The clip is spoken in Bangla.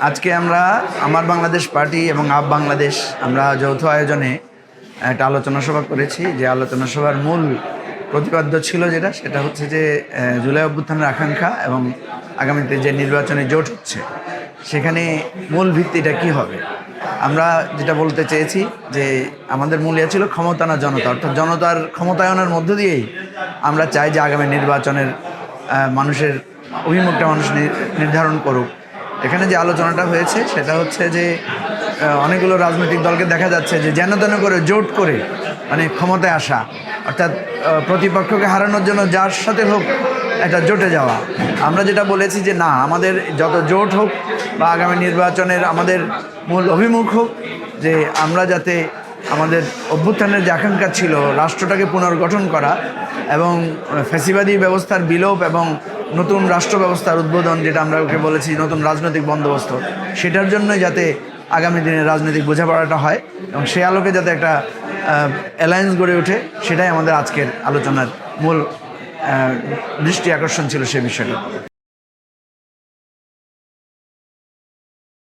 আজকে আমরা আমার বাংলাদেশ পার্টি এবং আপ বাংলাদেশ, আমরা যৌথ আয়োজনে একটা আলোচনা সভা করেছি। যে আলোচনা সভার মূল প্রতিপাদ্য ছিল যেটা, সেটা হচ্ছে যে জুলাই অভ্যুত্থানের আকাঙ্ক্ষা এবং আগামীতে যে নির্বাচনে জোট হচ্ছে, সেখানে মূল ভিত্তিটা কি হবে? আমরা যেটা বলতে চেয়েছি যে, আমাদের মূল ইয়ে ছিল ক্ষমতা না জনতা, অর্থাৎ জনতার ক্ষমতায়নের মধ্য দিয়েই আমরা চাই যে আগামী নির্বাচনের মানুষের অভিমুখটা মানুষ নির্ধারণ করুক। এখানে যে আলোচনাটা হয়েছে, সেটা হচ্ছে যে অনেকগুলো রাজনৈতিক দলকে দেখা যাচ্ছে যে যেন তেন করে জোট করে মানে ক্ষমতায় আসা, অর্থাৎ প্রতিপক্ষকে হারানোর জন্য যার সাথে হোক একটা জোটে যাওয়া। আমরা যেটা বলেছি যে না, আমাদের যত জোট হোক বা আগামী নির্বাচনের আমাদের মূল অভিমুখ হোক, যে আমরা যাতে আমাদের অভ্যুত্থানের যে আকাঙ্ক্ষা ছিল, রাষ্ট্রটাকে পুনর্গঠন করা এবং ফ্যাসিবাদী ব্যবস্থার বিলোপ এবং নতুন রাষ্ট্র ব্যবস্থার উদ্বোধন যেটা আমরা ওকে বলেছি, নতুন রাজনৈতিক বন্দোবস্ত, সেটার জন্য যাতে আগামী দিনে রাজনৈতিক বোঝাপড়াটা হয় এবং সে আলোকে যাতে একটা অ্যালায়েন্স গড়ে ওঠে, সেটাই আমাদের আজকের আলোচনার মূল দৃষ্টি আকর্ষণ ছিল সে বিষয়টা।